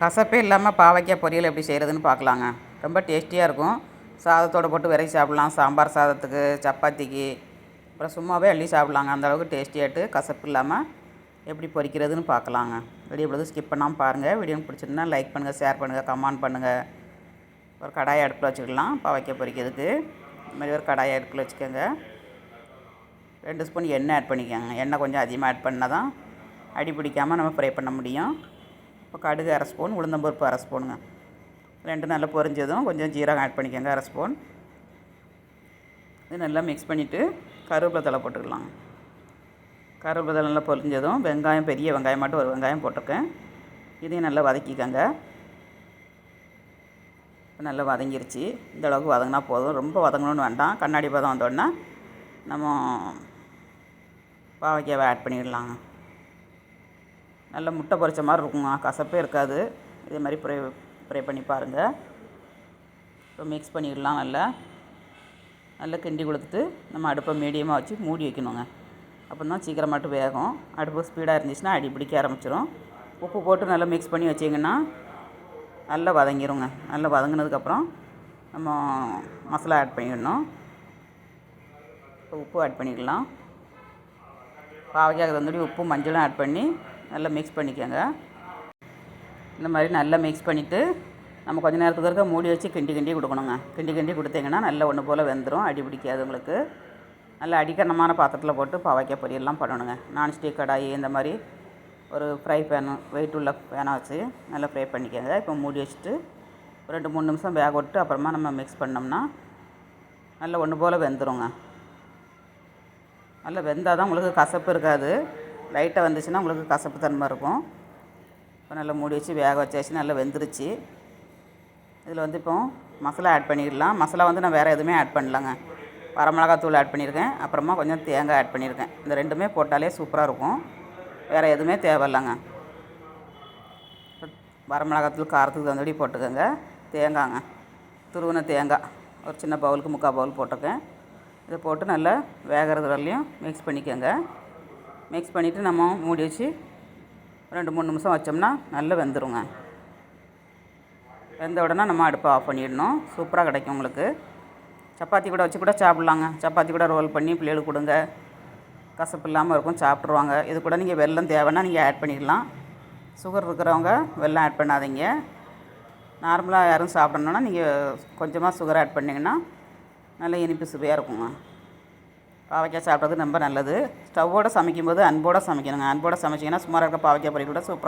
கசப்பே இல்லாமல் பாவைக்காய் பொரியல் எப்படி செய்கிறதுன்னு பார்க்கலாங்க ரொம்ப டேஸ்டியாக இருக்கும். சாதத்தோடு போட்டு விரைச்சி சாப்பிட்லாம். சாம்பார் சாதத்துக்கு சப்பாத்திக்கு. அப்புறம் சும்மாவே அள்ளி சாப்பிட்லாங்க. அந்த அளவுக்கு கசப்பு இல்லாமல் எப்படி பொரிக்கிறதுன்னு பார்க்கலாங்க வீடியோ பொழுது ஸ்கிப் பண்ணாமல் பாருங்கள் வீடியோ பிடிச்சிருந்தா லைக் பண்ணுங்கள் ஷேர் பண்ணுங்கள் கமெண்ட் பண்ணுங்கள் ஒரு கடாயை அடுப்பில் வச்சுக்கலாம். பாவைக்காய் பொரிக்கிறதுக்கு. இந்த மாதிரி ஒரு கடாயை அடுப்பில் வச்சுக்கோங்க. ரெண்டு ஸ்பூன் எண்ணெய் ஆட் பண்ணிக்கோங்க. எண்ணெய் கொஞ்சம் அதிகமாக ஆட் பண்ணால் தான் அடி பிடிக்காமல் நம்ம ஃப்ரை பண்ண முடியும். இப்போ கடுகு அரை ஸ்பூன் உளுந்தம்பருப்பு அரை ஸ்பூனுங்க. ரெண்டு நல்லா பொரிஞ்சதும் கொஞ்சம் ஜீரகம் ஆட் பண்ணிக்கோங்க அரை ஸ்பூன். இது நல்லா மிக்ஸ் பண்ணிவிட்டு கருவேப்பிலை தலை போட்டுக்கலாம். கருவேப்பிலை தலை நல்லா பொரிஞ்சதும் வெங்காயம் பெரிய வெங்காயம் மட்டும் ஒரு வெங்காயம் போட்டிருக்கேன். இதையும் நல்லா வதக்கிக்கோங்க. இப்போ நல்லா வதங்கிருச்சு. இந்த அளவுக்கு வதங்கினா போதும். ரொம்ப வதங்கணும்னு வேண்டாம். கண்ணாடி பதம் வந்தோடனே நம்ம பாவைக்காவை ஆட் பண்ணிடலாங்க. நல்ல முட்டை பொரிச்ச மாதிரி இருக்குங்க. கசப்பே இருக்காது. இதே மாதிரி ப்ரே ப்ரே பண்ணி பாருங்கள் இப்போ மிக்ஸ் பண்ணிடலாம் நல்லா. நல்லா கிண்டி கொடுத்துட்டு நம்ம அடுப்பை மீடியமாக வச்சு மூடி வைக்கணுங்க. அப்போ தான் சீக்கிரமாட்டு வேகும். அடுப்பு ஸ்பீடாக இருந்துச்சுன்னா அடி பிடிக்க ஆரம்பிச்சிடும் உப்பு போட்டு நல்லா மிக்ஸ் பண்ணி வச்சிங்கன்னா நல்லா வதங்கிருங்க. நல்லா வதங்கினதுக்கப்புறம் நம்ம மசாலா ஆட் பண்ணிடணும். இப்போ உப்பு ஆட் பண்ணிக்கலாம். பாவைக்காய் தந்தோடி உப்பு மஞ்சளும் ஆட் பண்ணி நல்லா மிக்ஸ் பண்ணிக்கோங்க. இந்த மாதிரி நல்லா மிக்ஸ் பண்ணிவிட்டு நம்ம கொஞ்ச நேரத்துக்கு இருக்க மூடி வச்சு கிண்டி கிண்டி கொடுக்கணுங்க. கிண்டி கிண்டி கொடுத்தீங்கன்னா நல்லா ஒன்று போல் வெந்துடும் அடி பிடிக்காது உங்களுக்கு. நல்லா அடிக்கணமான பாத்திரத்தில் போட்டு பாவைக்காய் பொரியல்லாம் பண்ணணுங்க. நான்ஸ்டிக் கடாயி இந்த மாதிரி ஒரு ஃப்ரை பேனு வெயிட் உள்ள பேனை வச்சு நல்லா ஃப்ரை பண்ணிக்கோங்க. இப்போ மூடி வச்சுட்டு ஒரு ரெண்டு மூணு நிமிஷம் வேக விட்டு அப்புறமா நம்ம மிக்ஸ் பண்ணோம்னா நல்லா ஒன்று போல் வெந்துருங்க. நல்லா வெந்தால் தான் உங்களுக்கு கசப்பு இருக்காது. லைட்டாக வந்துச்சுன்னா உங்களுக்கு கசப்பு தன்மை இருக்கும். இப்போ நல்லா மூடி வச்சு வேக வச்சாச்சு நல்லா வெந்துருச்சு. இதில் வந்து இப்போ மசாலா ஆட் பண்ணிடலாம். மசாலா வந்து நான் வேறு எதுவுமே ஆட் பண்ணலங்க. வரமிளகாத்தூள் ஆட் பண்ணியிருக்கேன். அப்புறமா கொஞ்சம் தேங்காய் ஆட் பண்ணியிருக்கேன். இந்த ரெண்டுமே போட்டாலே சூப்பராக இருக்கும். வேறு எதுவுமே தேவையில்லைங்க. வரமிளகாத்தூள் காரத்துக்கு தகுந்தபடி போட்டுக்கோங்க. தேங்காய்ங்க துருவின தேங்காய். ஒரு சின்ன பவுலுக்கு முக்கால் பவுல் போட்டிருக்கேன். இதை போட்டு நல்லா வேகிறது வரலையும் மிக்ஸ் பண்ணிக்கோங்க. மிக்ஸ் பண்ணிவிட்டு நம்ம மூடி வச்சு ரெண்டு மூணு நிமிஷம் வச்சோம்னா நல்லா வெந்துருங்க. வெந்த உடனே நம்ம அடுப்பை ஆஃப் பண்ணிடணும். சூப்பராக கிடைக்கும் உங்களுக்கு. சப்பாத்தி கூட வச்சு கூட சாப்பிட்லாங்க. சப்பாத்தி கூட ரோல் பண்ணி பிள்ளைகளுக்கு கொடுங்க. கசப்பு இல்லாமல் இருக்கும் சாப்பிட்ருவாங்க இது கூட நீங்கள் வெல்லம் தேவைன்னா நீங்கள் ஆட் பண்ணிடலாம். சுகர் இருக்கிறவங்க வெள்ளம் ஆட் பண்ணாதீங்க. நார்மலாக யாரும் சாப்பிடணுன்னா நீங்கள் கொஞ்சமாக சுகர் ஆட் பண்ணிங்கன்னா நல்ல இனிப்பு சுவையாக இருக்குங்க. பாவைக்காய் சாப்பிட்றது ரொம்ப நல்லது. ஸ்டவ்வோடு சமைக்கும்போது அன்போடு சமைக்கணுங்க. அன்போடு சமைச்சிங்கன்னா சுமாராக இருக்க பாவைக்காய் பொரியல் கூட சூப்பராக